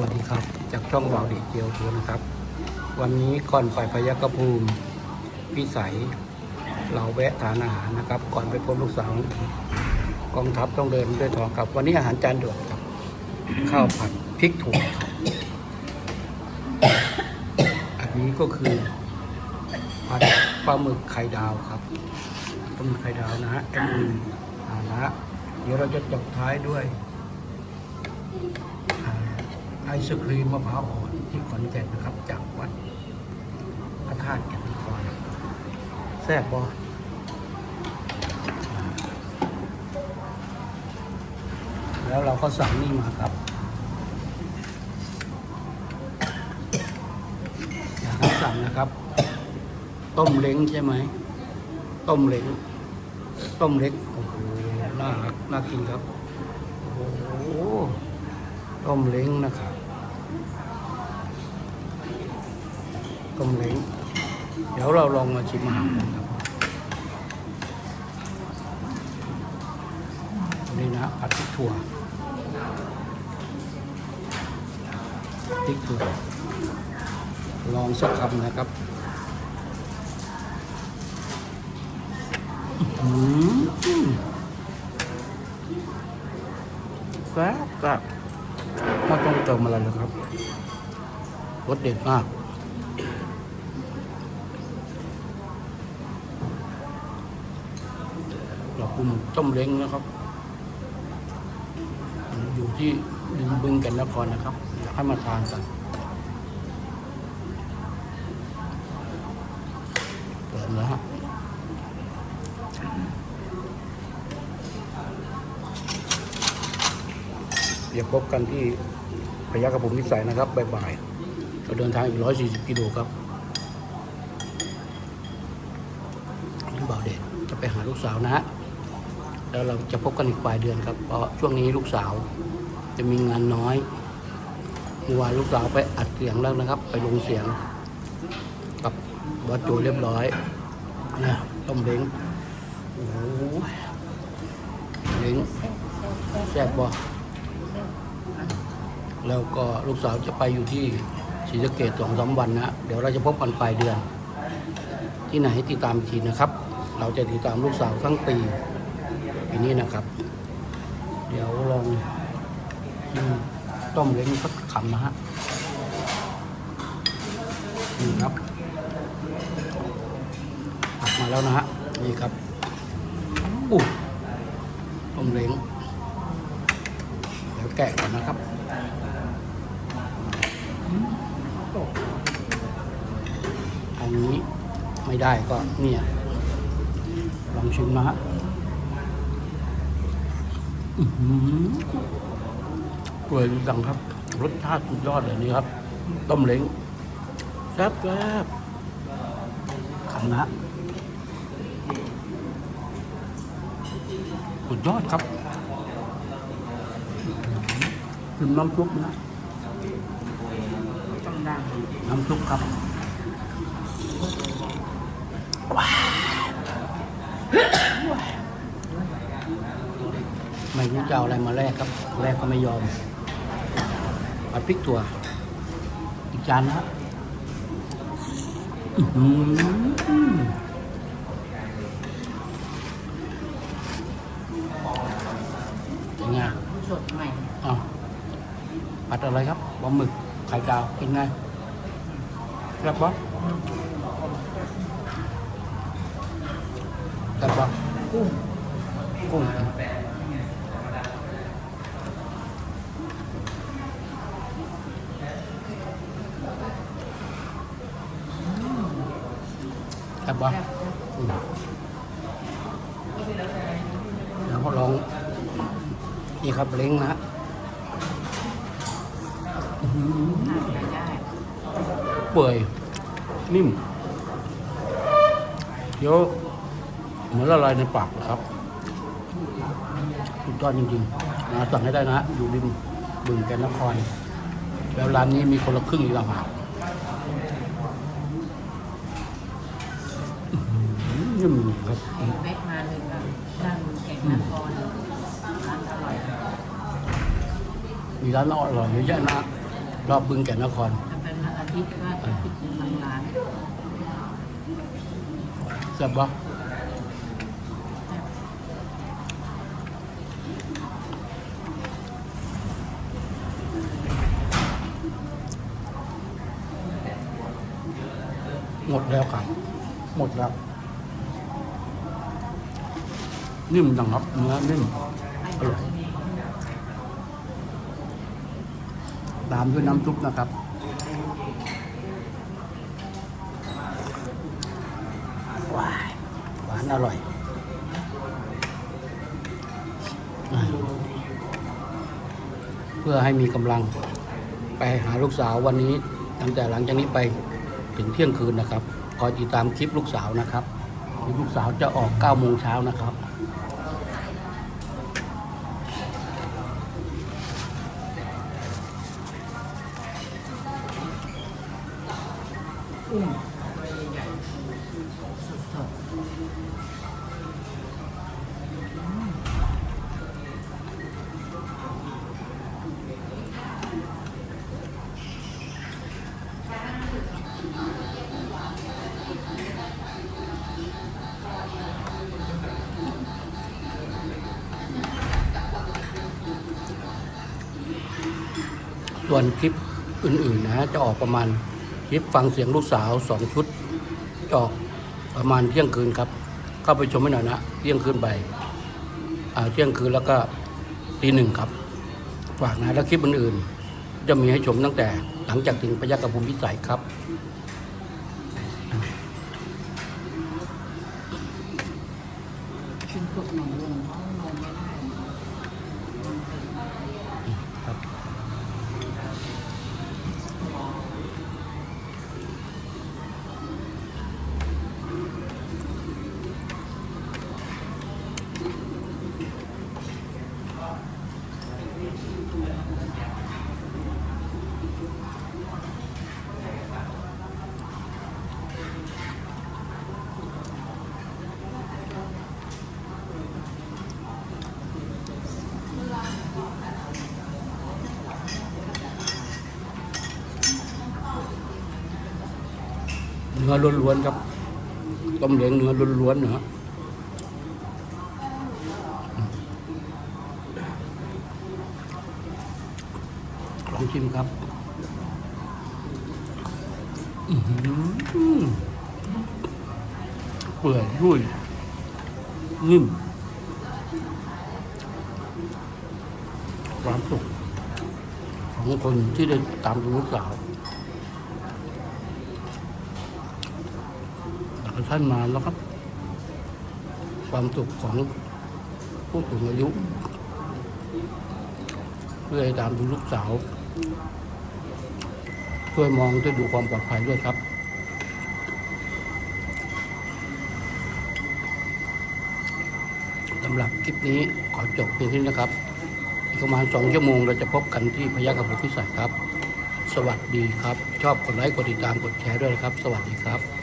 วัสดีครับ จากช่องวาวดีเจียวทัวนะครับ วันนี้ก่อนไปพยัคฆภูมิพิสัย เราแวะทานอาหารนะครับ ก่อนไปพบลูกสาวกองทัพต้องเดินด้วยทองครับ วันนี้อาหารจานด่วนครับข้าวผัดพริกถั่วอันนี้ก็คือผัดปลาหมึกไข่ดาวครับปลาหมึกไข่ดาวนะฮะจะมีอ่านะเดี๋ยวเราจะจบท้ายด้วย ไอศครีมมะพร้าวอ่อนที่ขอนแก่นนะครับ จากวัดพระธาตุแก่นนครแซ่บบอแล้วเราก็สั่งนี่มาครับอยากสั่งนะครับ ต้มเล้งใช่ไหม ต้มเล้งต้มเล็กโอ้โหน่ารักน่ากินครับ โอ้โหต้มเล้งนะครับ ต้มเล้งเดี๋ยวเราลองมาชิมอาหารกันครับนี่นะผัดพริกถั่วพริกถั่วลองสักคำนะครับอืมแซ่บแซ่บไม่ต้องเติมอะไรเลยครับรสเด็ดมากเรา คุมต้มเล้งนะครับ อยู่ที่ดึงบึงกันนครนะครับอยากให้มาทานกันเปิดแล้วฮะเดี๋ยวพบกันที่พยัคฆภูมินิสัยนะครับบ่ายๆเราเดินทางอีก 140 กิโลครับนี่บ่าวเด็กจะไปหาลูกสาวนะฮะ แล้วเราจะพบกันอีกปลายเดือนครับเพราะช่วงนี้ลูกสาว จะมีงานน้อยเมื่อวานลูกสาวไปอัดเสียงแล้วนะครับ ไปลงเสียง กับวัดโจเรียบร้อยนะต้มเล้งโอ้โหเล้งแซ่บบ่แล้วก็ลูกสาวจะไปอยู่ที่ศรีสะเกดสองสามวันนะ เดี๋ยวเราจะพบกันปลายเดือน ที่ไหนให้ติดตามทีนะครับ เราจะติดตามลูกสาวทั้งปี ปีนี้นะครับ เดี๋ยวลองต้มเล้งสักคำนะฮะนี่ครับตักมาแล้วนะฮะนี่ครับอู้ต้มเล้งเดี๋ยวแกะก่อนนะครับอันนี้ไม่ได้ก็เนี่ยลองชิมนะฮะ อื้อหือเปื่อยดังครับ รสชาติสุดยอดเลยนี่ครับ ต้มเล้งแซ่บแซ่บคำนะสุดยอดครับชิมน้ำซุปนะต้องดังน้ำซุปครับว้า ไม่รู้จะเอาอะไรมาแลกครับแลกก็ไม่ยอมผัดพริกถั่วอีกจานนะครับอื้อหือเป็นไงสดใหม่อ้าวผัดอะไรครับปลาหมึกไข่ดาวเป็นไงครับบอสครับบอสกุ้งกุ้ง ครับบอสแบบอืมเดี๋ยวเขาลอง นี่ครับเล้งนะฮะอื้อหือทานไปได้เปื่อยนิ่มเคี้ยวเหมือนละลายในปากนะครับสุดยอดจริงๆนะสั่งให้ได้นะ อยู่ริมบึงแกนนคร แล้วร้านนี้มีคนละครึ่งอีกต่างหากอื้อหื อนิ่มครับแวะมาเลยค่ะด้านแก่งนครร้านอร่อยมีร้านอร่อยเยอะแยะนะรอบบึงแก่นนครเป็นวันอาทิตย์ก็จะปิดทางร้านแซ่บปะหมดแล้วครับ หมดแล้ว นิ่มจังครับเนื้อนิ่มอร่อยตามด้วยน้ำซุปนะครับหวานหวานอร่อยอเพื่อให้มีกำลังไปหาลูกสาววันนี้ตั้งแต่หลังจากนี้ไปถึงเที่ยงคืนนะครับคอยติดตามคลิปลูกสาวนะครับ คลิปลูกสาวจะออก9โมงเช้านะครับ กุ้งตัวใหญ่ๆสดส่วนคลิปอื่นๆนะจะออกประมาณ คลิปฟังเสียงลูกสาวสองชุดจะออกประมาณเที่ยงคืนครับ เข้าไปชมให้หน่อยนะเที่ยงคืนไปอ่าเที่ยงคืนแล้วก็ตีหนึ่งครับ ฝากนะแล้วคลิปอื่นๆ จะมีให้ชมตั้งแต่หลังจากถึงพยัคฆภูมิพิสัยครับขึ้นพวกหนู เนื้อล้วนๆครับ ต้มเล้งเนื้อล้วนๆนะฮะลองชิมครับอือหือเปื่อยรุ่ยนิ่มความสุขของคนที่ได้ตามดูลูกสาว หลาท่านมาแล้วครับ ความสุขของผู้สูงอายุเพื่อให้ตามดูลูกสาว ช่วยมองช่วยดูความปลอดภัยด้วยครับสำหรับคลิปนี้ขอจบเพียงเท่านี้นะครับ อีกประมาณสองชั่วโมงเราจะพบกันที่พยัคฆภูพิสัยครับ สวัสดีครับ ชอบกดไลค์กดติดตามกดแชร์ด้วยนะครับ สวัสดีครับ